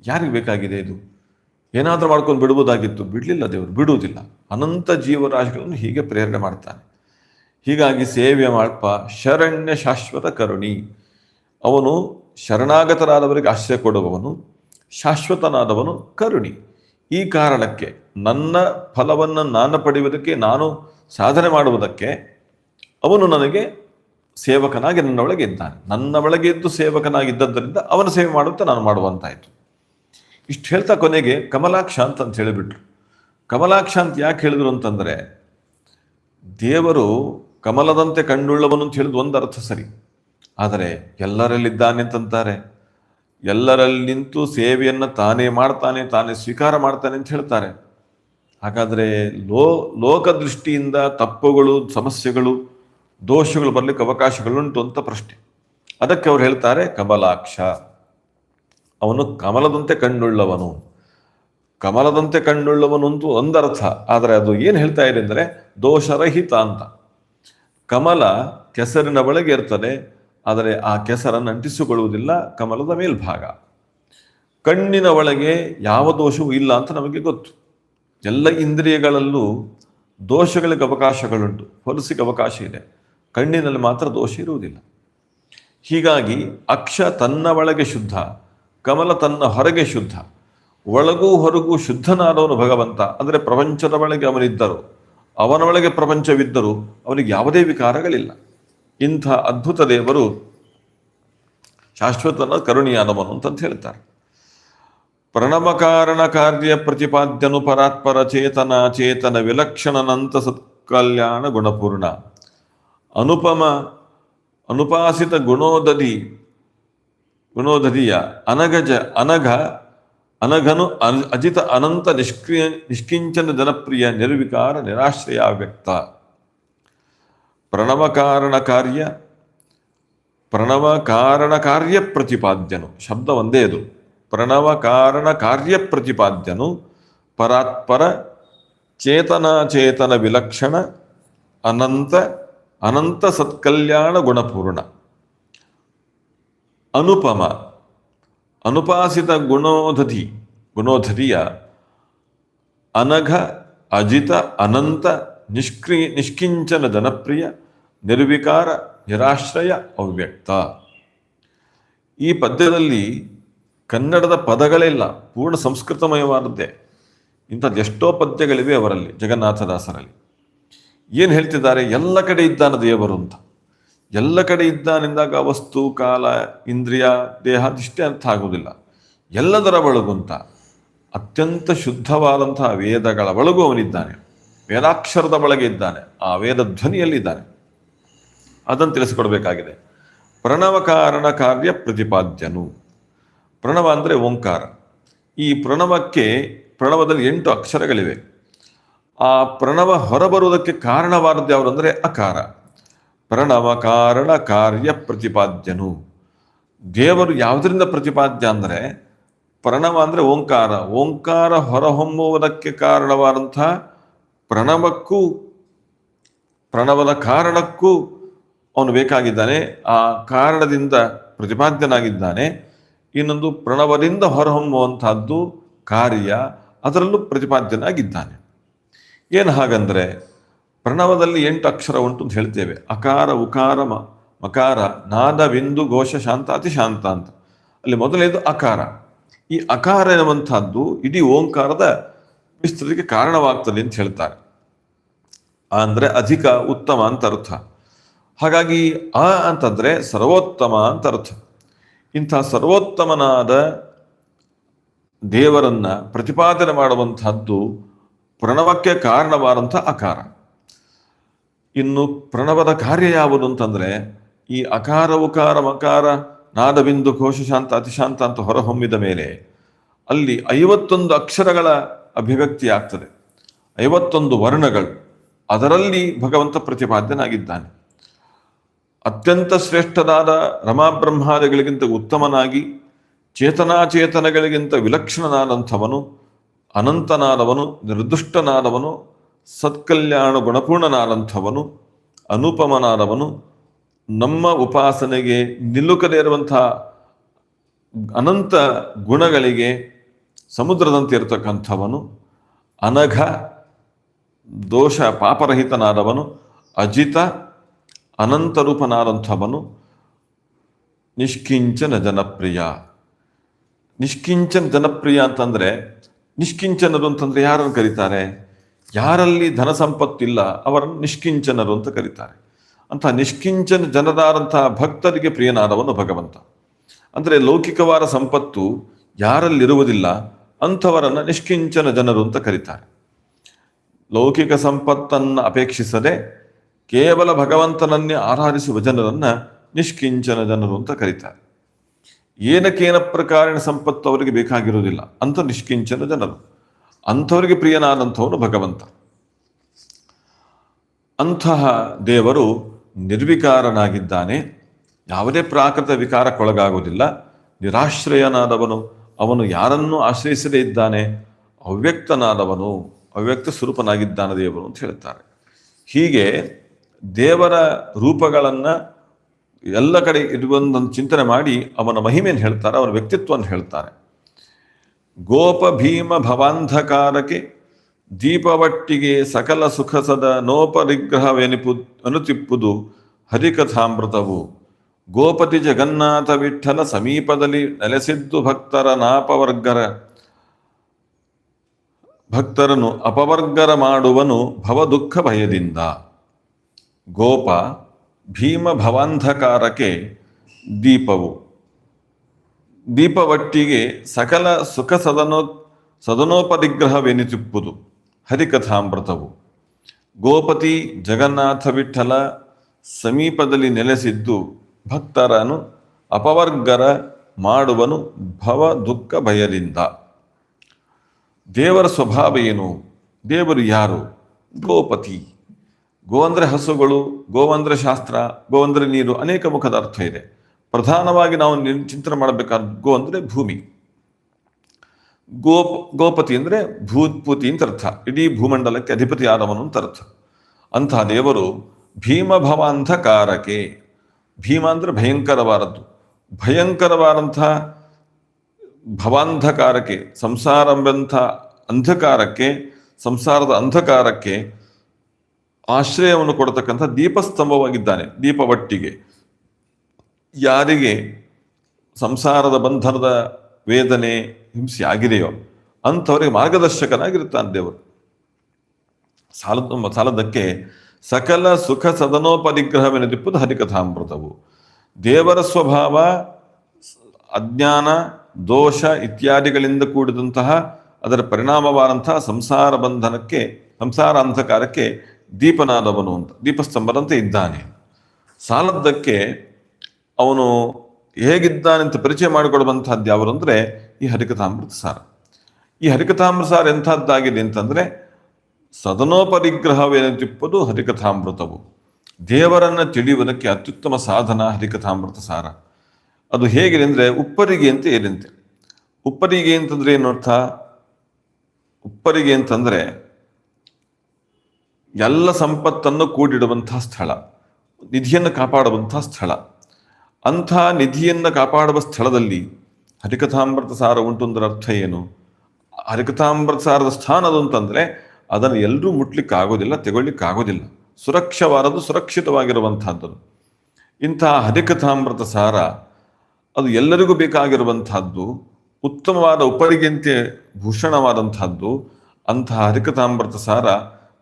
[SPEAKER 1] ಯಾರಿಗೆ ಬೇಕಾಗಿದೆ ಇದು? ಏನಾದರೂ ಮಾಡ್ಕೊಂಡು ಬಿಡುವುದಾಗಿತ್ತು. ಬಿಡಲಿಲ್ಲ ದೇವರು, ಬಿಡುವುದಿಲ್ಲ. ಅನಂತ ಜೀವರಾಶಿಗಳನ್ನು ಹೀಗೆ ಪ್ರೇರಣೆ ಮಾಡ್ತಾನೆ. ಹೀಗಾಗಿ ಸೇವೆ ಮಾಡ್ಪ ಶರಣ್ಯ ಶಾಶ್ವತ ಕರುಣಿ. ಅವನು ಶರಣಾಗತರಾದವರಿಗೆ ಆಶ್ರಯ ಕೊಡುವವನು, ಶಾಶ್ವತನಾದವನು ಕರುಣಿ. ಈ ಕಾರಣಕ್ಕೆ ನನ್ನ ಫಲವನ್ನು ನಾನು ಪಡೆಯುವುದಕ್ಕೆ, ನಾನು ಸಾಧನೆ ಮಾಡುವುದಕ್ಕೆ ಅವನು ನನಗೆ ಸೇವಕನಾಗಿ ನನ್ನ ಒಳಗೆ ಇದ್ದಾನೆ. ನನ್ನ ಒಳಗೆ ಇದ್ದು ಸೇವಕನಾಗಿದ್ದದ್ದರಿಂದ ಅವನ ಸೇವೆ ಮಾಡುತ್ತಾ ನಾನು ಮಾಡುವಂತಾಯಿತು. ಇಷ್ಟು ಹೇಳ್ತಾ ಕೊನೆಗೆ ಕಮಲಾಕ್ಷ ಅಂತ ಅಂತ ಹೇಳಿಬಿಟ್ರು. ಕಮಲಾಕ್ಷ ಅಂತ ಯಾಕೆ ಹೇಳಿದ್ರು ಅಂತಂದರೆ, ದೇವರು ಕಮಲದಂತೆ ಕಂಡುಳ್ಳವನು ಅಂತ ಹೇಳಿದ ಒಂದು ಅರ್ಥ ಸರಿ. ಆದರೆ ಎಲ್ಲರಲ್ಲಿದ್ದಾನೆ ಅಂತಂತಾರೆ ಎಲ್ಲರಲ್ಲಿ ನಿಂತು ಸೇವೆಯನ್ನು ತಾನೇ ಮಾಡ್ತಾನೆ, ತಾನೇ ಸ್ವೀಕಾರ ಮಾಡ್ತಾನೆ ಅಂತ ಹೇಳ್ತಾರೆ. ಹಾಗಾದರೆ ಲೋ, ಲೋಕದೃಷ್ಟಿಯಿಂದ ತಪ್ಪುಗಳು, ಸಮಸ್ಯೆಗಳು, ದೋಷಗಳು ಬರಲಿಕ್ಕೆ ಅವಕಾಶಗಳುಂಟು ಅಂತ ಪ್ರಶ್ನೆ. ಅದಕ್ಕೆ ಅವ್ರು ಹೇಳ್ತಾರೆ, ಕಮಲಾಕ್ಷ. ಅವನು ಕಮಲದಂತೆ ಕಣ್ಣುಳ್ಳವನು. ಕಮಲದಂತೆ ಕಣ್ಣುಳ್ಳವನು ಅಂತೂ ಒಂದರ್ಥ ಆದರೆ ಅದು ಏನು ಹೇಳ್ತಾ ಇದೆ ಅಂದರೆ ದೋಷರಹಿತ ಅಂತ. ಕಮಲ ಕೆಸರಿನ ಒಳಗೆ ಇರ್ತದೆ ಆದರೆ ಆ ಕೆಸರನ್ನು ಅಂಟಿಸಿಕೊಳ್ಳುವುದಿಲ್ಲ, ಕಮಲದ ಮೇಲ್ಭಾಗ. ಕಣ್ಣಿನ ಒಳಗೆ ಯಾವ ದೋಷವೂ ಇಲ್ಲ ಅಂತ ನಮಗೆ ಗೊತ್ತು. ಎಲ್ಲ ಇಂದ್ರಿಯಗಳಲ್ಲೂ ದೋಷಗಳಿಗೆ ಅವಕಾಶಗಳುಂಟು, ಹೊಲಸಿಗೆ ಅವಕಾಶ ಇದೆ. ಕಣ್ಣಿನಲ್ಲಿ ಮಾತ್ರ ದೋಷ ಇರುವುದಿಲ್ಲ. ಹೀಗಾಗಿ ಅಕ್ಷ ತನ್ನ ಒಳಗೆ ಶುದ್ಧ, ಕಮಲ ತನ್ನ ಹೊರಗೆ ಶುದ್ಧ. ಒಳಗೂ ಹೊರಗೂ ಶುದ್ಧನಾದವನು ಭಗವಂತ, ಅಂದರೆ ಪ್ರಪಂಚದ ಒಳಗೆ ಅವನಿದ್ದರು. ಅವನ ಒಳಗೆ ಪ್ರಪಂಚವಿದ್ದರೂ ಅವನಿಗೆ ಯಾವುದೇ ವಿಕಾರಗಳಿಲ್ಲ. ಇಂಥ ಅದ್ಭುತ ದೇವರು ಶಾಶ್ವತನ ಕರುಣಿಯಾದವನು ಅಂತಂತ ಹೇಳ್ತಾರೆ. ಪ್ರಣವಕಾರಣ ಕಾರ್ಯ ಪ್ರತಿಪಾದ್ಯನು ಪರಾತ್ಪರ ಚೇತನ ಚೇತನ ವಿಲಕ್ಷಣನಂತ ಸತ್ಕಲ್ಯಾಣ ಗುಣಪೂರ್ಣ. ಅನುಪಮ, ಅನುಪಾಸಿತ ಗುಣೋದಧಿ ಗುಣೋದಧಿಯ ಅನಗಜ, ಅನಘ, ಅನಘನು ಅನ್- ಅಜಿತ ಅನಂತ ನಿಷ್ಕ್ರಿಯ, ನಿಷ್ಕಿಂಚನ ಜನಪ್ರಿಯ ನಿರ್ವಿಕಾರ ನಿರಾಶ್ರಯ ವ್ಯಕ್ತ. ಪ್ರಣವ ಕಾರಣ ಕಾರ್ಯ ಪ್ರಣವ ಕಾರಣ ಕಾರ್ಯ ಪ್ರತಿಪಾದ್ಯನು ಶಬ್ದ ಒಂದೇ ಅದು ಪ್ರಣವ ಕಾರಣ ಕಾರ್ಯ ಪ್ರತಿಪಾದ್ಯನು ಪರಾತ್ಪರ ಚೇತನಾಚೇತನ ವಿಲಕ್ಷಣ ಅನಂತ ಅನಂತ ಸತ್ಕಲ್ಯಾಣ ಗುಣಪೂರ್ಣ ಅನುಪಮ ಅನುಪಾಸಿತ ಗುಣೋದಧಿ ಗುಣೋದಧಿಯ ಅನಘ ಅಜಿತ ಅನಂತ ನಿಷ್ಕ್ರಿ ನಿಷ್ಕಿಂಚನ ಜನಪ್ರಿಯ ನಿರ್ವಿಕಾರ, ನಿರಾಶ್ರಯ ಅವ್ಯಕ್ತ ಈ ಪದ್ಯದಲ್ಲಿ ಕನ್ನಡದ ಪದಗಳಿಲ್ಲ ಪೂರ್ಣ ಸಂಸ್ಕೃತಮಯವಾದದ್ದೇ. ಇಂಥದ್ದು ಎಷ್ಟೋ ಪದ್ಯಗಳಿವೆ ಅವರಲ್ಲಿ, ಜಗನ್ನಾಥದಾಸರಲ್ಲಿ. ಏನು ಹೇಳ್ತಿದ್ದಾರೆ? ಎಲ್ಲ ಕಡೆ ಇದ್ದಾನ ದೇವರು ಅಂತ. ಎಲ್ಲ ಕಡೆ ಇದ್ದಾನೆಂದಾಗ ವಸ್ತು, ಕಾಲ, ಇಂದ್ರಿಯ, ದೇಹ ಇಷ್ಟೇ ಅರ್ಥ ಆಗುವುದಿಲ್ಲ. ಎಲ್ಲದರ ಒಳಗು ಅಂತ. ಅತ್ಯಂತ ಶುದ್ಧವಾದಂತಹ ವೇದಗಳ ಒಳಗೂ ಅವನಿದ್ದಾನೆ. ವೇದಾಕ್ಷರದ ಒಳಗೆ ಇದ್ದಾನೆ. ಆ ವೇದ ಧ್ವನಿಯಲ್ಲಿದ್ದಾನೆ ಅದನ್ನು ತಿಳಿಸಿಕೊಡ್ಬೇಕಾಗಿದೆ. ಪ್ರಣವ ಕಾರಣ ಕಾರ್ಯ ಪ್ರತಿಪಾದ್ಯನು. ಪ್ರಣವ ಅಂದರೆ ಓಂಕಾರ. ಈ ಪ್ರಣವಕ್ಕೆ ಪ್ರಣವದಲ್ಲಿ ಎಂಟು ಅಕ್ಷರಗಳಿವೆ. ಆ ಪ್ರಣವ ಹೊರಬರುವುದಕ್ಕೆ ಕಾರಣವಾದದ್ದು ಯಾವುದು ಅಂದರೆ ಅಕಾರ. ಪ್ರಣವ ಕಾರಣ ಕಾರ್ಯ ಪ್ರತಿಪಾದ್ಯನು. ದೇವರು ಯಾವುದರಿಂದ ಪ್ರತಿಪಾದ್ಯ ಅಂದರೆ ಪ್ರಣವ ಅಂದರೆ ಓಂಕಾರ. ಓಂಕಾರ ಹೊರಹೊಮ್ಮುವುದಕ್ಕೆ ಕಾರಣವಾದಂಥ ಪ್ರಣವಕ್ಕೂ, ಪ್ರಣವದ ಕಾರಣಕ್ಕೂ ಅವನು ಬೇಕಾಗಿದ್ದಾನೆ, ಆ ಕಾರಣದಿಂದ ಪ್ರತಿಪಾದ್ಯನಾಗಿದ್ದಾನೆ. ಇನ್ನೊಂದು ಪ್ರಣವದಿಂದ ಹೊರಹೊಮ್ಮುವಂತಹದ್ದು ಕಾರ್ಯ ಅದರಲ್ಲೂ ಪ್ರತಿಪಾದ್ಯನಾಗಿದ್ದಾನೆ. ಏನು ಹಾಗಂದರೆ, ಪ್ರಣವದಲ್ಲಿ ಎಂಟು ಅಕ್ಷರ ಉಂಟು ಅಂತ ಹೇಳ್ತೇವೆ. ಅಕಾರ, ಉಕಾರ, ಮ, ಮಕಾರ, ನಾದ, ಬಿಂದು, ಘೋಷ, ಶಾಂತ, ಅತಿ ಶಾಂತ ಅಂತ. ಅಲ್ಲಿ ಮೊದಲನೇದು ಅಕಾರ. ಈ ಅಕಾರ ಎನ್ನುವಂಥದ್ದು ಇಡೀ ಓಂಕಾರದ ವಿಸ್ತೃತಿಗೆ ಕಾರಣವಾಗ್ತದೆ ಅಂತ ಹೇಳ್ತಾರೆ. ಅಂದರೆ ಅಧಿಕ, ಉತ್ತಮ ಅಂತ ಅರ್ಥ. ಹಾಗಾಗಿ ಆ ಅಂತಂದರೆ ಸರ್ವೋತ್ತಮ ಅಂತ ಅರ್ಥ. ಇಂಥ ಸರ್ವೋತ್ತಮನಾದ ದೇವರನ್ನ ಪ್ರತಿಪಾದನೆ ಮಾಡುವಂಥದ್ದು ಪ್ರಣವಕ್ಕೆ ಕಾರಣವಾದಂಥ ಅಕಾರ. ಇನ್ನು ಪ್ರಣವದ ಕಾರ್ಯ ಯಾವುದು ಅಂತಂದರೆ ಈ ಅಕಾರ ಉಕಾರ ಮಕಾರ ನಾದಬಿಂದು ಕೋಶಶಾಂತ ಅತಿಶಾಂತ ಅಂತ ಹೊರಹೊಮ್ಮಿದ ಮೇಲೆ ಅಲ್ಲಿ ಐವತ್ತೊಂದು ಅಕ್ಷರಗಳ ಅಭಿವ್ಯಕ್ತಿ ಆಗ್ತದೆ. ಐವತ್ತೊಂದು ವರ್ಣಗಳು. ಅದರಲ್ಲಿ ಭಗವಂತ ಪ್ರತಿಪಾದ್ಯನಾಗಿದ್ದಾನೆ. ಅತ್ಯಂತ ಶ್ರೇಷ್ಠನಾದ ರಮಾಬ್ರಹ್ಮಾದಿಗಳಿಗಿಂತ ಉತ್ತಮನಾಗಿ, ಚೇತನಾಚೇತನಗಳಿಗಿಂತ ವಿಲಕ್ಷಣನಾದಂಥವನು, ಅನಂತನಾದವನು, ನಿರ್ದುಷ್ಟನಾದವನು, ಸತ್ಕಲ್ಯಾಣ ಗುಣಪೂರ್ಣನಾದಂಥವನು, ಅನುಪಮನಾದವನು, ನಮ್ಮ ಉಪಾಸನೆಗೆ ನಿಲ್ಲುಕದೇ ಇರುವಂತಹ ಅನಂತ ಗುಣಗಳಿಗೆ ಸಮುದ್ರದಂತೆ ಇರತಕ್ಕಂಥವನು, ಅನಘ, ದೋಷ ಪಾಪರಹಿತನಾದವನು, ಅಜಿತ ಅನಂತರೂಪನಾದಂಥವನು ನಿಷ್ಕಿಂಚನ ಜನಪ್ರಿಯ. ನಿಷ್ಕಿಂಚನ ಜನಪ್ರಿಯ ಅಂತಂದ್ರೆ, ನಿಷ್ಕಿಂಚನರು ಅಂತಂದ್ರೆ ಯಾರನ್ನು ಕರೀತಾರೆ? ಯಾರಲ್ಲಿ ಧನ ಸಂಪತ್ತಿಲ್ಲ ಅವರನ್ನು ನಿಷ್ಕಿಂಚನರು ಅಂತ ಕರೀತಾರೆ. ಅಂತ ನಿಷ್ಕಿಂಚನ ಜನರಾದಂತಹ ಭಕ್ತರಿಗೆ ಪ್ರಿಯನಾದವನು ಭಗವಂತ. ಅಂದರೆ ಲೌಕಿಕವಾದ ಸಂಪತ್ತು ಯಾರಲ್ಲಿರುವುದಿಲ್ಲ, ಅಂಥವರನ್ನು ನಿಷ್ಕಿಂಚನ ಜನರು ಅಂತ ಕರೀತಾರೆ. ಲೌಕಿಕ ಸಂಪತ್ತನ್ನು ಅಪೇಕ್ಷಿಸದೆ ಕೇವಲ ಭಗವಂತನನ್ನೇ ಆರಾಧಿಸುವ ಜನರನ್ನು ನಿಷ್ಕಿಂಚನ ಜನರು ಅಂತ ಕರೀತಾರೆ. ಏನಕ್ಕೇನ ಪ್ರಕಾರಿನ ಸಂಪತ್ತು ಅವರಿಗೆ ಬೇಕಾಗಿರುವುದಿಲ್ಲ. ಅಂತ ನಿಷ್ಕಿಂಚನ ಜನರು. ಅಂಥವರಿಗೆ ಪ್ರಿಯನಾದಂಥವನು ಭಗವಂತ. ಅಂತಹ ದೇವರು ನಿರ್ವಿಕಾರನಾಗಿದ್ದಾನೆ. ಯಾವುದೇ ಪ್ರಾಕೃತ ವಿಕಾರಕ್ಕೊಳಗಾಗುವುದಿಲ್ಲ. ನಿರಾಶ್ರಯನಾದವನು. ಅವನು ಯಾರನ್ನೂ ಆಶ್ರಯಿಸದೇ ಇದ್ದಾನೆ? ಅವ್ಯಕ್ತನಾದವನು. ಅವ್ಯಕ್ತ ಸ್ವರೂಪನಾಗಿದ್ದಾನೆ ದೇವರು ಅಂತ ಹೇಳ್ತಾರೆ. ಹೀಗೆ ದೇವರ ರೂಪಗಳನ್ನು ಎಲ್ಲ ಕಡೆ ಇರುವಂತ ಚಿಂತನೆ ಮಾಡಿ ಅವನ ಮಹಿಮೆಯನ್ನು ಹೇಳ್ತಾರೆ, ಅವನ ವ್ಯಕ್ತಿತ್ವವನ್ನು ಹೇಳ್ತಾರೆ. ಗೋಪ ಭೀಮ ಭವಾಂಧಕಾರಕ್ಕೆ ದೀಪವಟ್ಟಿಗೆ ಸಕಲ ಸುಖಸದ ನೋಪರಿಗ್ರಹವೆನಿಪು, ಅನುತಿಪ್ಪುದು ಹರಿಕಥಾಮೃತವು. ಗೋಪತಿ ಜಗನ್ನಾಥ ವಿಠಲ ಸಮೀಪದಲ್ಲಿ ನೆಲೆಸಿದ್ದು ಭಕ್ತರ ನಾಪವರ್ಗರ, ಭಕ್ತರನ್ನು ಅಪವರ್ಗರ ಮಾಡುವನು ಭವದುಃಖ ಭಯದಿಂದ ಗೋಪ ಭೀಮ ಭವಾಂಧಕಾರಕ್ಕೆ ದೀಪವು. ದೀಪವಟ್ಟಿಗೆ ಸಕಲ ಸುಖ ಸದನೋ ಸದನೋಪರಿಗ್ರಹವೆನಿತಿಪ್ಪುದು ಹರಿಕಥಾಮೃತವು. ಗೋಪತಿ ಜಗನ್ನಾಥ ವಿಠಲ ಸಮೀಪದಲ್ಲಿ ನೆಲೆಸಿದ್ದು ಭಕ್ತರನು ಅಪವರ್ಗರ ಮಾಡುವನು ಭವ ದುಃಖ ಭಯದಿಂದ. ದೇವರ ಸ್ವಭಾವ ಏನು? ದೇವರು ಯಾರು? ಗೋಪತಿ. ಗೋ ಅಂದರೆ ಹಸುಗಳು ಗೋ ಅಂದರೆ ಶಾಸ್ತ್ರ ಗೋ ಅಂದರೆ ನೀರು ಅನೇಕ ಮುಖದ ಅರ್ಥ ಇದೆ. ಪ್ರಧಾನವಾಗಿ ನಾವು ಚಿಂತನೆ ಮಾಡಬೇಕಾದ ಗೋ ಅಂದರೆ ಭೂಮಿ. ಗೋಪ, ಗೋಪತಿ ಅಂದರೆ ಭೂತ್ಪೂತಿ ಅಂತ ಅರ್ಥ. ಇಡೀ ಭೂಮಂಡಲಕ್ಕೆ ಅಧಿಪತಿ ಆದವನು ಅಂತ ಅರ್ಥ. ಅಂತಹ ದೇವರು ಭೀಮ ಭವಾಂಧಕಾರಕ್ಕೆ ಭೀಮ ಅಂದರೆ ಭಯಂಕರವಾದದ್ದು. ಭಯಂಕರವಾದಂತಹ ಭವಾಂಧಕಾರಕ್ಕೆ, ಸಂಸಾರವೆಂಥ ಅಂಧಕಾರಕ್ಕೆ, ಸಂಸಾರದ ಅಂಧಕಾರಕ್ಕೆ ಆಶ್ರಯವನ್ನು ಕೊಡತಕ್ಕಂಥ ದೀಪಸ್ತಂಭವಾಗಿದ್ದಾನೆ, ದೀಪವಟ್ಟಿಗೆ. ಯಾರಿಗೆ ಸಂಸಾರದ ಬಂಧನದ ವೇದನೆ ಹಿಂಸೆ ಆಗಿದೆಯೋ ಅಂಥವರಿಗೆ ಮಾರ್ಗದರ್ಶಕನಾಗಿರುತ್ತಾನೆ ದೇವರು. ಸಾಲದ ಸಾಲದಕ್ಕೆ ಸಕಲ ಸುಖ ಸದನೋಪರಿಗ್ರಹವೆನೆದಿಪ್ಪುದು ಹರಿಕಥಾಮೃತವು. ದೇವರ ಸ್ವಭಾವ, ಅಜ್ಞಾನ, ದೋಷ ಇತ್ಯಾದಿಗಳಿಂದ ಕೂಡಿದಂತಹ ಅದರ ಪರಿಣಾಮವಾದಂತಹ ಸಂಸಾರ ಬಂಧನಕ್ಕೆ, ಸಂಸಾರ ಅಂಧಕಾರಕ್ಕೆ ದೀಪನಾದವನು ಅಂತ, ದೀಪಸ್ತಂಭದಂತೆ ಇದ್ದಾನೆ. ಸಾಲದ್ದಕ್ಕೆ ಅವನು ಹೇಗಿದ್ದಾನೆ ಅಂತ ಪರಿಚಯ ಮಾಡಿಕೊಡುವಂತಹದ್ದು ಯಾವರು ಅಂದರೆ ಈ ಹರಿಕಥಾಮೃತ ಸಾರ. ಈ ಹರಿಕಥಾಮೃತ ಸಾರ ಎಂಥದ್ದಾಗಿದೆ ಅಂತಂದ್ರೆ ಹರಿಕಥಾ ಹರಿಕಥಾಮೃತವು. ದೇವರನ್ನ ತಿಳಿಯುವುದಕ್ಕೆ ಅತ್ಯುತ್ತಮ ಸಾಧನ ಹರಿಕಥಾಮೃತ ಸಾರ. ಅದು ಹೇಗಿದೆ ಅಂದರೆ ಉಪ್ಪರಿಗೆ ಅಂತ ಏನಂತೆ ಉಪ್ಪರಿಗೆ ಅಂತಂದ್ರೆ ಏನು ಅರ್ಥ? ಉಪ್ಪರಿಗೆ ಅಂತಂದ್ರೆ ಎಲ್ಲ ಸಂಪತ್ತನ್ನು ಕೂಡಿಡುವಂಥ ಸ್ಥಳ, ನಿಧಿಯನ್ನು ಕಾಪಾಡುವಂಥ ಸ್ಥಳ. ಅಂಥ ನಿಧಿಯನ್ನು ಕಾಪಾಡುವ ಸ್ಥಳದಲ್ಲಿ ಹರಿಕಥಾಮೃತ ಸಾರ ಉಂಟು ಅಂದ್ರೆ ಅರ್ಥ ಏನು? ಹರಿಕಥಾಮೃತ ಸಾರದ ಸ್ಥಾನ ಅದು ಅಂತಂದ್ರೆ ಅದನ್ನು ಎಲ್ಲರೂ ಮುಟ್ಲಿಕ್ಕೆ ಆಗೋದಿಲ್ಲ ತೆಗೊಳ್ಳಿಕ್ಕೆ ಆಗೋದಿಲ್ಲ ಸುರಕ್ಷವಾದದ್ದು ಸುರಕ್ಷಿತವಾಗಿರುವಂಥದ್ದು ಇಂಥ ಹರಿಕಥಾಮೃತ ಸಾರ ಅದು ಎಲ್ಲರಿಗೂ ಬೇಕಾಗಿರುವಂಥದ್ದು ಉತ್ತಮವಾದ ಉಪರಿಗಿಂತೆ ಭೂಷಣವಾದಂಥದ್ದು ಅಂತಹ ಹರಿಕಥಾಮೃತ ಸಾರ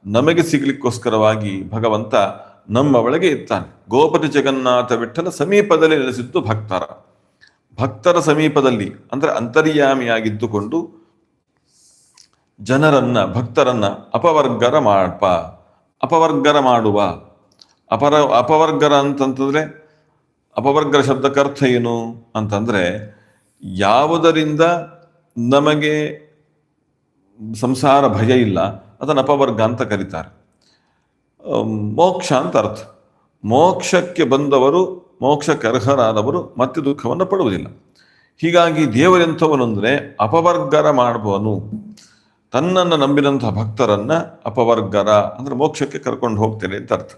[SPEAKER 1] ನಮಗೆ ಸಿಗ್ಲಿಕ್ಕೋಸ್ಕರವಾಗಿ ಭಗವಂತ ನಮ್ಮ ಒಳಗೆ ಇರ್ತಾನೆ. ಗೋಪತಿ ಜಗನ್ನಾಥ ವಿಠಲ ಸಮೀಪದಲ್ಲಿ ನೆಲೆಸಿದ್ದು ಭಕ್ತರ. ಭಕ್ತರ ಸಮೀಪದಲ್ಲಿ ಅಂದ್ರೆ ಅಂತರ್ಯಾಮಿಯಾಗಿದ್ದುಕೊಂಡು ಜನರನ್ನ, ಭಕ್ತರನ್ನ ಅಪವರ್ಗರ ಮಾಡಪ, ಅಪವರ್ಗರ ಮಾಡುವ. ಅಪರ, ಅಪವರ್ಗರ ಅಂತಂತಂದ್ರೆ, ಅಪವರ್ಗರ ಶಬ್ದಕ್ಕರ್ಥ ಏನು ಅಂತಂದ್ರೆ, ಯಾವುದರಿಂದ ನಮಗೆ ಸಂಸಾರ ಭಯ ಇಲ್ಲ ಅದನ್ನು ಅಪವರ್ಗ ಅಂತ ಕರೀತಾರೆ. ಮೋಕ್ಷ ಅಂತ ಅರ್ಥ. ಮೋಕ್ಷಕ್ಕೆ ಬಂದವರು, ಮೋಕ್ಷಕ್ಕೆ ಅರ್ಹರಾದವರು ಮತ್ತೆ ದುಃಖವನ್ನು ಪಡುವುದಿಲ್ಲ. ಹೀಗಾಗಿ ದೇವರೆಂಥವನು ಅಂದರೆ ಅಪವರ್ಗರ ಮಾಡುವನು ತನ್ನನ್ನು ನಂಬಿದಂತಹ ಭಕ್ತರನ್ನು ಅಪವರ್ಗರ, ಅಂದರೆ ಮೋಕ್ಷಕ್ಕೆ ಕರ್ಕೊಂಡು ಹೋಗ್ತೇನೆ ಅಂತ ಅರ್ಥ.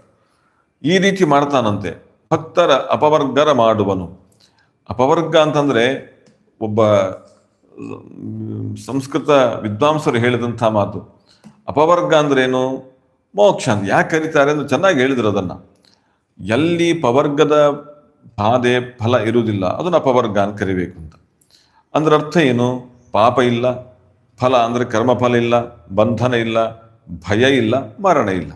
[SPEAKER 1] ಈ ರೀತಿ ಮಾಡ್ತಾನಂತೆ. ಭಕ್ತರ ಅಪವರ್ಗರ ಮಾಡುವನು. ಅಪವರ್ಗ ಅಂತಂದರೆ ಒಬ್ಬ ಸಂಸ್ಕೃತ ವಿದ್ವಾಂಸರು ಹೇಳಿದಂಥ ಮಾತು. ಅಪವರ್ಗ ಅಂದ್ರೇನು? ಮೋಕ್ಷ ಅಂತ ಯಾಕೆ ಕರೀತಾರೆ ಅಂದ್ರೆ ಚೆನ್ನಾಗಿ ಹೇಳಿದ್ರು ಅದನ್ನ. ಎಲ್ಲಿ ಪವರ್ಗದ ಬಾಧೆ ಫಲ ಇರುವುದಿಲ್ಲ, ಅದನ್ನು ಅಪವರ್ಗ ಅಂತ ಕರಿಬೇಕು ಅಂತ. ಅಂದ್ರೆ ಅರ್ಥ ಏನು? ಪಾಪ ಇಲ್ಲ, ಫಲ ಅಂದ್ರೆ ಕರ್ಮಫಲ ಇಲ್ಲ, ಬಂಧನ ಇಲ್ಲ, ಭಯ ಇಲ್ಲ, ಮರಣ ಇಲ್ಲ.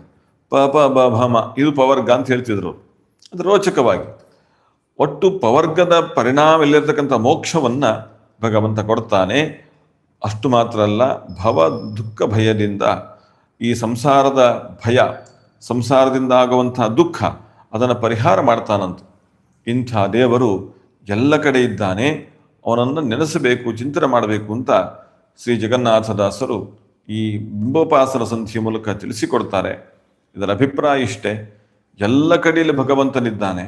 [SPEAKER 1] ಪ ಪ, ಬ ಭಮ ಇದು ಪವರ್ಗ ಅಂತ ಹೇಳ್ತಿದ್ರು. ಅದು ರೋಚಕವಾಗಿ. ಒಟ್ಟು ಪವರ್ಗದ ಪರಿಣಾಮ ಇಲ್ಲಿರ್ತಕ್ಕಂಥ ಮೋಕ್ಷವನ್ನ ಭಗವಂತ ಕೊಡ್ತಾನೆ. ಅಷ್ಟು ಮಾತ್ರ ಅಲ್ಲ, ಭವ ದುಃಖ ಭಯದಿಂದ ಈ ಸಂಸಾರದ ಭಯ, ಸಂಸಾರದಿಂದ ಆಗುವಂತಹ ದುಃಖ ಅದನ್ನು ಪರಿಹಾರ ಮಾಡ್ತಾನಂತ. ಇಂಥ ದೇವರು ಎಲ್ಲ ಕಡೆ ಇದ್ದಾನೆ, ಅವನನ್ನು ನೆನೆಸಬೇಕು, ಚಿಂತನೆ ಮಾಡಬೇಕು ಅಂತ ಶ್ರೀ ಜಗನ್ನಾಥದಾಸರು ಈ ಬಿಂಬೋಪಾಸನ ಸಂಧಿಯ ಮೂಲಕ ತಿಳಿಸಿಕೊಡ್ತಾರೆ. ಇದರ ಅಭಿಪ್ರಾಯ ಇಷ್ಟೇ. ಎಲ್ಲ ಕಡೆಯಲ್ಲಿ ಭಗವಂತನಿದ್ದಾನೆ,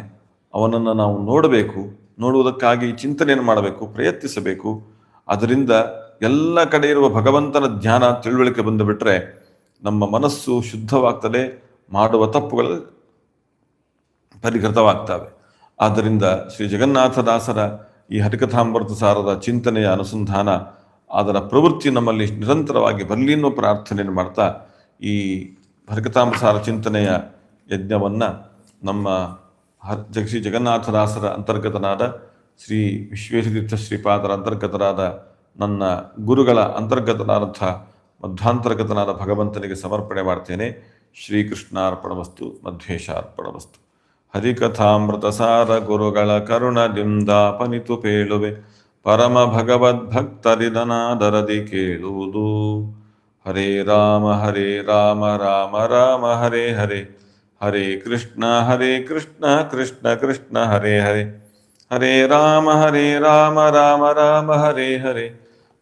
[SPEAKER 1] ಅವನನ್ನು ನಾವು ನೋಡಬೇಕು, ನೋಡುವುದಕ್ಕಾಗಿ ಚಿಂತನೆಯನ್ನು ಮಾಡಬೇಕು, ಪ್ರಯತ್ನಿಸಬೇಕು. ಅದರಿಂದ ಎಲ್ಲ ಕಡೆ ಇರುವ ಭಗವಂತನ ಧ್ಯಾನ ತಿಳುವಳಿಕೆ ಬಂದು ಬಿಟ್ರೆ ನಮ್ಮ ಮನಸ್ಸು ಶುದ್ಧವಾಗ್ತದೆ, ಮಾಡುವ ತಪ್ಪುಗಳು ಪರಿಹೃತವಾಗ್ತವೆ. ಆದ್ದರಿಂದ ಶ್ರೀ ಜಗನ್ನಾಥದಾಸರ ಈ ಹರಿಕಥಾಮೃತ ಸಾರದ ಚಿಂತನೆಯ ಅನುಸಂಧಾನ, ಅದರ ಪ್ರವೃತ್ತಿ ನಮ್ಮಲ್ಲಿ ನಿರಂತರವಾಗಿ ಬರಲಿ ಅನ್ನೋ ಪ್ರಾರ್ಥನೆಯನ್ನು ಮಾಡ್ತಾ ಈ ಹರಿಕಥಾಮೃತ ಚಿಂತನೆಯ ಯಜ್ಞವನ್ನು ನಮ್ಮ ಹರ್ ಶ್ರೀ ಜಗನ್ನಾಥದಾಸರ ಅಂತರ್ಗತನಾದ ಶ್ರೀ ವಿಶ್ವೇಶತೀರ್ಥ ಶ್ರೀಪಾದರ ಅಂತರ್ಗತರಾದ ನನ್ನ ಗುರುಗಳ ಅಂತರ್ಗತನಾದಂಥ ಮಧ್ಯಾಂತರ್ಗತನಾದ ಭಗವಂತನಿಗೆ ಸಮರ್ಪಣೆ ಮಾಡ್ತೇನೆ. ಶ್ರೀಕೃಷ್ಣಾರ್ಪಣವಸ್ತು ಮಧ್ವೇಶಾರ್ಪಣವಸ್ತು ಹರಿಕಥಾಮೃತ ಸಾರ ಗುರುಗಳ ಕರುಣದಿಂದಾಪನಿತು ಪೇಳುವೆ. ಪರಮ ಭಗವದ್ಭಕ್ತರಿದನಾದರದಿ ಕೇಳುವುದು. ಹರೇ ರಾಮ ಹರೇ ರಾಮ ರಾಮ ರಾಮ, ಹರೇ ಹರೇ. ಹರೇ ಕೃಷ್ಣ ಹರೇ ಕೃಷ್ಣ ಕೃಷ್ಣ ಕೃಷ್ಣ, ಹರೇ ಹರೇ. ಹರೇ ರಾಮ ಹರೇ ರಾಮ ರಾಮ ರಾಮ, ಹರೇ ಹರೇ.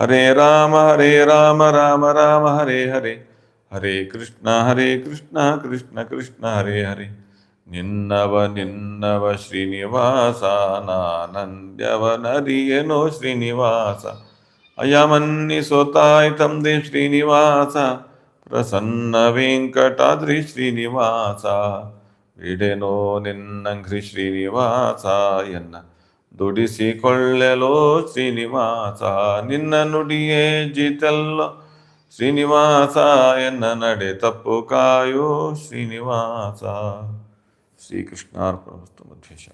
[SPEAKER 1] हरे राम हरे राम राम राम हरे हरे। हरे कृष्ण हरे कृष्ण कृष्ण कृष्ण हरे हरे। निन्नव निन्नव श्रीनिवासानानन्द्यवनदियनो श्रीनिवास। अयमन्निसोतायितं दे श्रीनिवास। प्रसन्नवेङ्कटाद्रि श्रीनिवास। वीडेनो निन्नङ्घ्रि श्रीनिवासायन्न ಶ್ರೀನಿವಾಸ ಎನ್ನ ದುಡಿಸಿಕೊಳ್ಳಲೋ ಶ್ರೀನಿವಾಸ ನಿನ್ನ ನುಡಿಯೇ ಜಿತಲ್ಲೋ ಶ್ರೀನಿವಾಸ ಎನ್ನ ನಡೆ ತಪ್ಪು ಕಾಯೋ ಶ್ರೀನಿವಾಸ ಶ್ರೀಕೃಷ್ಣಾರ್ಪಣ ಮಧ್ವೇಶ